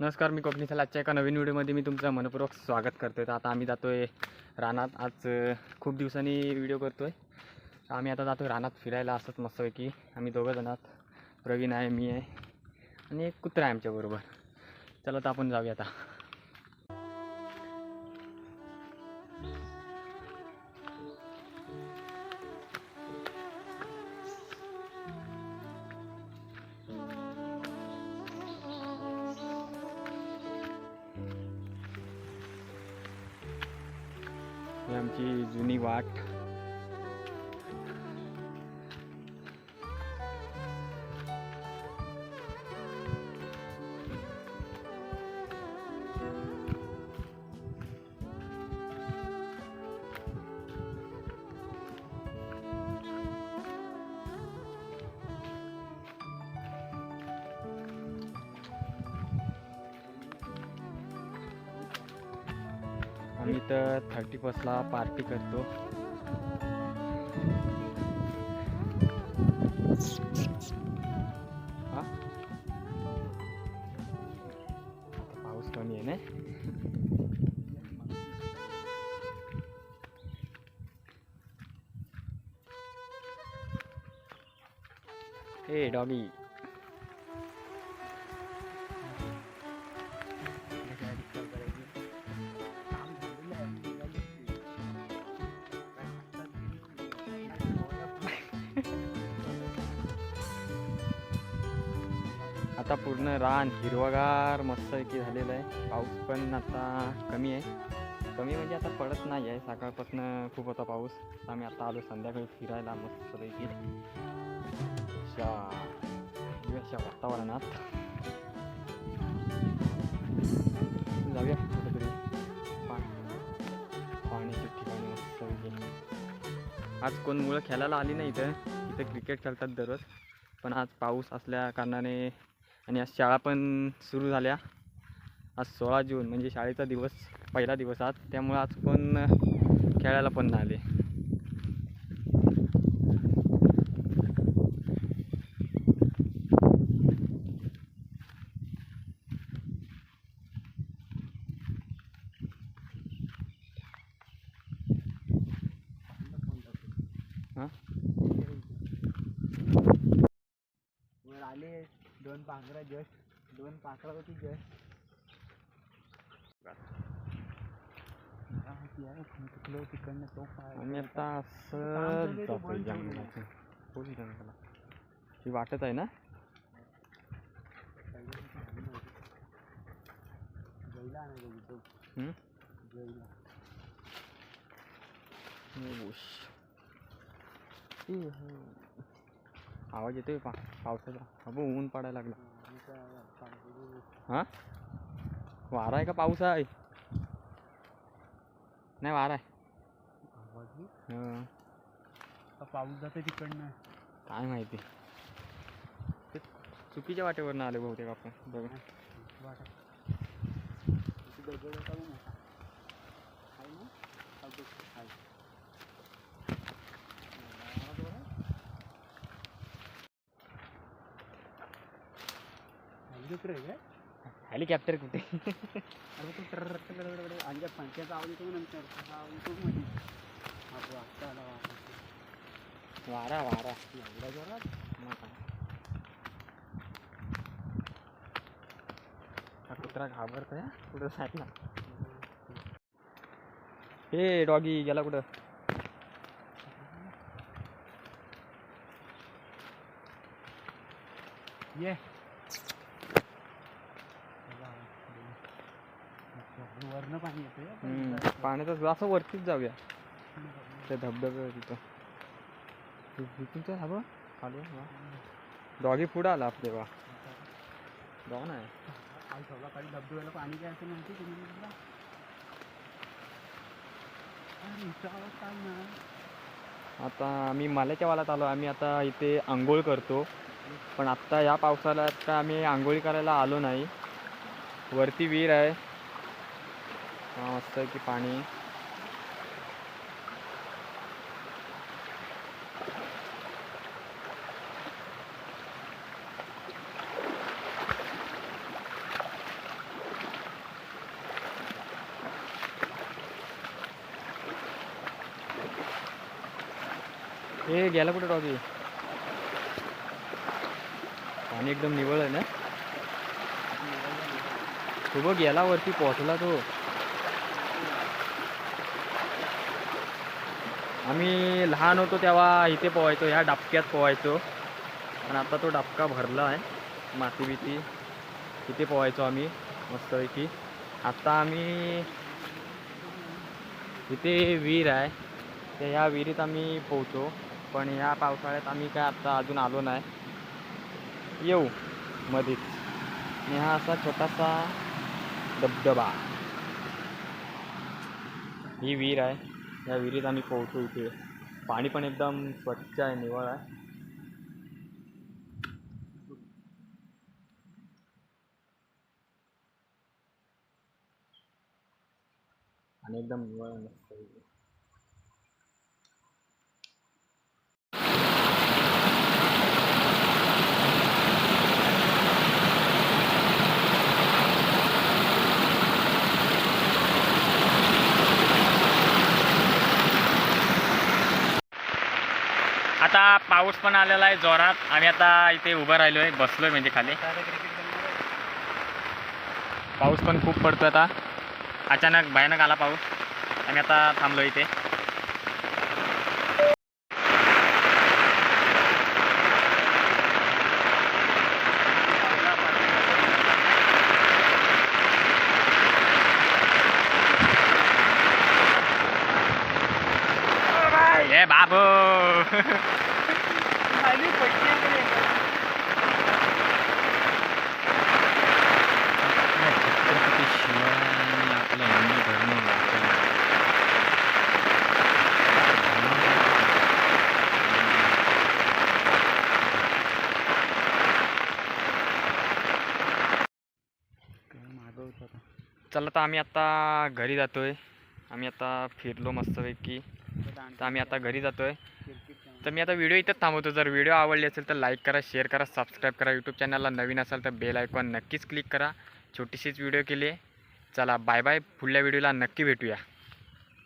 नमस्कार मी कोकणीचा आजच्या एका नवीन व्हिडिओमध्ये मी तुमचं मनपूर्वक स्वागत करतो तर आता आम्ही जातो आहे रानात. आज खूप दिवसांनी व्हिडिओ करतो आहे आम्ही आता जातो रानात फिरायला असंच मस्तपैकी. आम्ही दोघं जण आहात प्रवीण आहे मी आहे आणि एक कुत्रा आहे आमच्याबरोबर चला तर आपण जाऊया आता. ही आमची जुनी आम्ही तर थर्टी फर्स्टला पार्टी करतो. पाऊस कमी आहे ना? ए डॉमी आता पूर्ण रान हिरवगार मस्तपैकी झालेलं आहे. पाऊस पण आता कमी आहे. कमी म्हणजे आता पडत नाही आहे. सकाळपासून खूप होता पाऊस. आम्ही आता आलो संध्याकाळी फिरायला मस्तपैकी. अशा अशा वातावरणात. जाऊया कुठेतरी. पाण्याच्या ठिकाणी मस्तपैकी. आज कोण मुलं खेळायला आली नाही इथं. इथं क्रिकेट खेळतात दररोज. पण आज पाऊस असल्या कारणाने आणि आज शाळा पण सुरू झाल्या. आज सोळा जून म्हणजे शाळेचा दिवस पहिला दिवस आज. त्यामुळे आज कोण खेळायला पण नाही आले हां वर आले दोन पाखरं जस्ट दोन पाखरं होती जस्ट तिकडं तिकडनं तो आम्ही आता असं जातोय जंगलात फुल जंगला ही वाटत आहे ना जैला नाही तो हम्म? जैला ऊश. ई, हो. आवाज येतोय पा पावसाचा. अबो ऊन पडायला लागला. हा? वारा आहे का पाऊस आहे? नाही वारा आहे. हं, पाऊस जाते तिकडनं. काय माहिती? ते चुकीच्या वाटेवरनं आले बहुतेक आपण. बघा. काय हेलिकॉप्टर कुठे अरे तो ट्रर आणि त्या पंख्याचा आवाज़ येतो नंतर तसा आवाज़ येतो मध्ये आपलं आत्ता आला वारा. वारा एवढा जोरात. हा कुत्रा घाबरतोय. कुठं साईडला हे डॉगी गेला कुठं ये वरनं पाणी हम्म, येतंय पाण्याचा असं वरतीच जाऊया. त्या धबधब्यावर तिथं. तिथून तर हवं खाली डॉगी पुढं आला आपले बा डॉन आहे आज सकाळी धबधब्याला पाणी काय असं माहिती तुम्ही तुला अरे इथं आवाज काय ना? आता आम्ही माल्याच्या वालात आलो आम्ही आता इथे आंघोळ करतो. पण आत्ता या पावसाळ्यात काय आम्ही आंघोळी करायला आलो नाही. वरती विहीर आहे. हा मस्त की पाणी हे गेला कुठे टॉबी पाणी एकदम निवळ आहे ना? तो बघ याला वरती पोहोचला तो. आम्ही लहान होतो तेव्हा इथे पोहायचो ह्या डाबक्यात पोहायचो. पण आता तो डाबका भरला आहे. माती बिती. इथे पोहायचो आम्ही मस्तपैकी. आता आम्ही इथे विहीर आहे. तर ह्या विहिरीत आम्ही पोहतो पण ह्या पावसाळ्यात आम्ही काय आत्ता अजून आलो नाही. येऊ मध्येच आणि हा असा छोटासा धबधबा. ही विहीर आहे. या विहिरीत आम्ही पोहोचू इथे. पाणी पण एकदम स्वच्छ आहे निवळ आहे. आणि एकदम निवळ आहे. मस्त आता पाऊस पण आलेला आहे जोरात. आम्ही आता इथे उभं राहिलो आहे बसलो आहे म्हणजे खाली. पाऊस पण खूप पडतो आता. अचानक भयानक आला पाऊस. आम्ही आता थांबलो इथे ए बाबू खाली पडली छत्रपती शिवाजी आपलं हिंदू धर्म वाचवला. मागवतो आता चला तर आम्ही आता घरी जातोय. आम्ही आता फिरलो मस्तपैकी. तर आम्ही आता घरी जातोय. तर मी आता व्हिडिओ इथंच थांबवतो. जर व्हिडिओ आवडली असेल तर लाईक करा शेअर करा सबस्क्राईब करा. यूट्यूब चॅनलला नवीन असाल तर बेल आयकॉन नक्कीच क्लिक करा. छोटीशीच व्हिडिओ केली चला बाय बाय पुढल्या व्हिडिओला नक्की भेटूया.